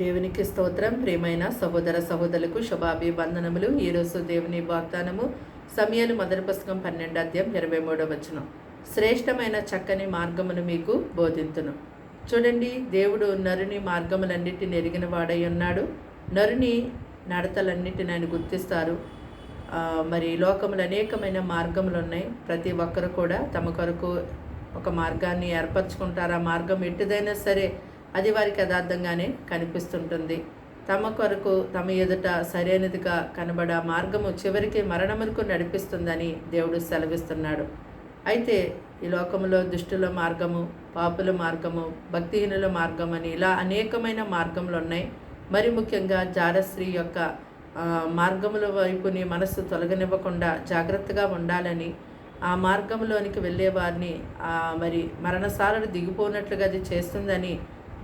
దేవునికి స్తోత్రం. ప్రియమైన సహోదర సహోదరులకు శుభాభివందనములు. ఈరోజు దేవుని వాగ్దానము సమయాలు మొదటి పుస్తకం పన్నెండు అధ్యాయం ఇరవై మూడవ వచనం. శ్రేష్టమైన చక్కని మార్గమును మీకు బోధింతును. చూడండి దేవుడు నరుని మార్గములన్నిటిని ఎరిగిన వాడై ఉన్నాడు. నరుని నడతలన్నిటిని ఆయన గుర్తిస్తారు. మరి లోకములు అనేకమైన మార్గములు ఉన్నాయి. ప్రతి ఒక్కరు కూడా తమ కొరకు ఒక మార్గాన్ని ఏర్పరచుకుంటారు. ఆ మార్గం ఎట్టుదైనా సరే అది వారికి యథార్థంగానే కనిపిస్తుంటుంది. తమ కొరకు తమ ఎదుట సరైనదిగా కనబడ మార్గము చివరికి మరణములకు నడిపిస్తుందని దేవుడు సెలవిస్తున్నాడు. అయితే ఈ లోకంలో దుష్టుల మార్గము పాపుల మార్గము భక్తిహీనుల మార్గం అని ఇలా అనేకమైన మార్గములు ఉన్నాయి. మరి ముఖ్యంగా జారశ్రీ యొక్క మార్గముల వైపు నీ మనస్సు తొలగనివ్వకుండా జాగ్రత్తగా ఉండాలని ఆ మార్గంలోనికి వెళ్ళే వారిని మరి మరణశాలను దిగిపోనట్లుగా అది చేస్తుందని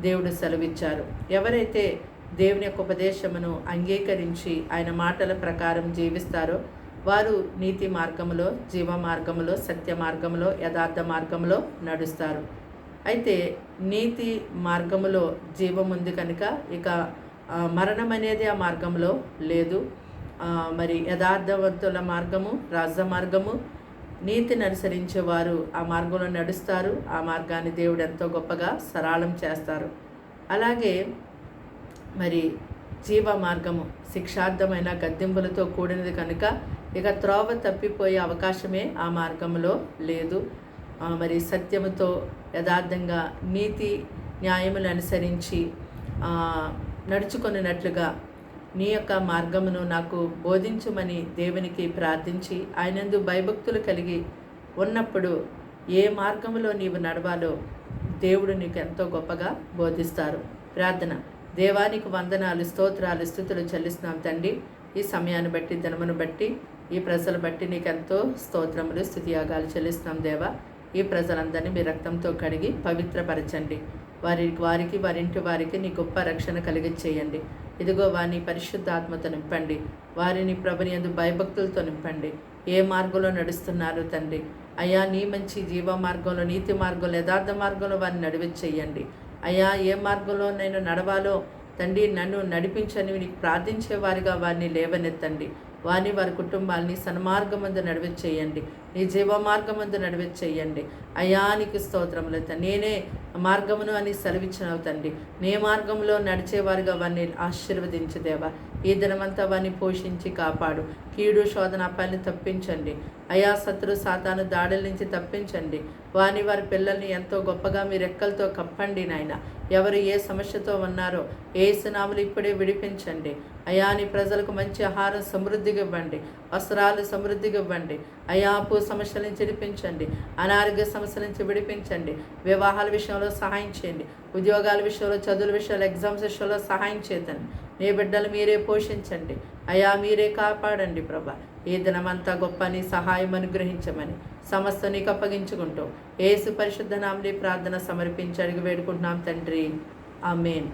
దేవుడు సెలవిచ్చారు. ఎవరైతే దేవుని యొక్క ఉపదేశమును అంగీకరించి ఆయన మాటల ప్రకారం జీవిస్తారో వారు నీతి మార్గములో జీవ మార్గములో సత్య మార్గములో యథార్థ మార్గములో నడుస్తారు. అయితే నీతి మార్గములో జీవం ఉంది కనుక ఇక మరణం అనేది ఆ మార్గంలో లేదు. మరి యథార్థవంతుల మార్గము రాజ మార్గము నీతిని అనుసరించే వారు ఆ మార్గంలో నడుస్తారు. ఆ మార్గాన్ని దేవుడు ఎంతో గొప్పగా సరళం చేస్తారు. అలాగే మరి జీవ మార్గము శిక్షార్థమైన గద్దెంపులతో కూడినది కనుక ఇక త్రోవ తప్పిపోయే అవకాశమే ఆ మార్గంలో లేదు. మరి సత్యముతో యథార్థంగా నీతి న్యాయములు అనుసరించి నడుచుకున్నట్లుగా నీ యొక్క మార్గమును నాకు బోధించుమని దేవునికి ప్రార్థించి ఆయనందు భయభక్తులు కలిగి ఉన్నప్పుడు ఏ మార్గములో నీవు నడవాలో దేవుడు నీకు ఎంతో గొప్పగా బోధిస్తారు. ప్రార్థన. దేవానికి వందనాలు స్తోత్రాలు స్థుతులు చెల్లిస్తున్నాం తండ్రి. ఈ సమయాన్ని బట్టి దినమును బట్టి ఈ ప్రజలు బట్టి నీకు ఎంతో స్తోత్రములు స్థుతియాగాలు చెల్లిస్తున్నాం దేవా. ఈ ప్రజలందరినీ మీ రక్తంతో కడిగి పవిత్రపరచండి. వారి వారికి వారింటి వారికి నీ గొప్ప రక్షణ కలిగి చేయండి ఇదిగో వారిని పరిశుద్ధాత్మతో నింపండి. వారిని ప్రభుని ఎందు భయభక్తులతో నింపండి. ఏ మార్గంలో నడుస్తున్నారు తండ్రి. అయ్యా నీ మంచి జీవ మార్గంలో నీతి మార్గంలో యథార్థ మార్గంలో వారిని నడిపించేయండి. అయ్యా ఏ మార్గంలో నేను నడవాలో తండ్రి నన్ను నడిపించని నీకు ప్రార్థించే వారిగా వారిని లేవనెత్తండి. వారిని వారి కుటుంబాన్ని సన్మార్గమందు నడిపించేయండి. నీ జీవ మార్గమందు నడిపించేయండి అయానికి స్తోత్రములు నేనే మార్గమును అని సెలవిచ్చినవు తండ్రి. నీ మార్గంలో నడిచేవారుగా వారిని ఆశీర్వదించు దేవా. ఈ దినమంతా వారిని పోషించి కాపాడు. కీడు శోధన అప్పాలని తప్పించండి. అయా శత్రు సాతాను దాడుల నుంచి తప్పించండి. వారిని వారి పిల్లల్ని ఎంతో గొప్పగా మీ రెక్కలతో కప్పండి నాయన. ఎవరు ఏ సమస్యతో ఉన్నారో ఏ సునాములు ఇప్పుడే విడిపించండి. అయా నీ ప్రజలకు మంచి ఆహారం సమృద్ధి సమృద్ధిగా ఇవ్వండి వస్త్రాలు సమృద్ధిగా ఇవ్వండి అయాపు సమస్యల నుంచి విడిపించండి. అనారోగ్య సమస్యల నుంచి విడిపించండి. వివాహాల విషయంలో సహాయం చేయండి. ఉద్యోగాల విషయంలో చదువుల విషయంలో ఎగ్జామ్స్ విషయంలో సహాయం చేతండి నీ బిడ్డలు మీరే పోషించండి. అయా మీరే కాపాడండి ప్రభా. ఈ దినమంతా గొప్ప నీ సహాయం అనుగ్రహించమని సమస్త నీకు అప్పగించుకుంటూ ఏసు పరిశుద్ధ నామని ప్రార్థన సమర్పించి అడిగి వేడుకుంటున్నాం తండ్రి. ఆమెన్.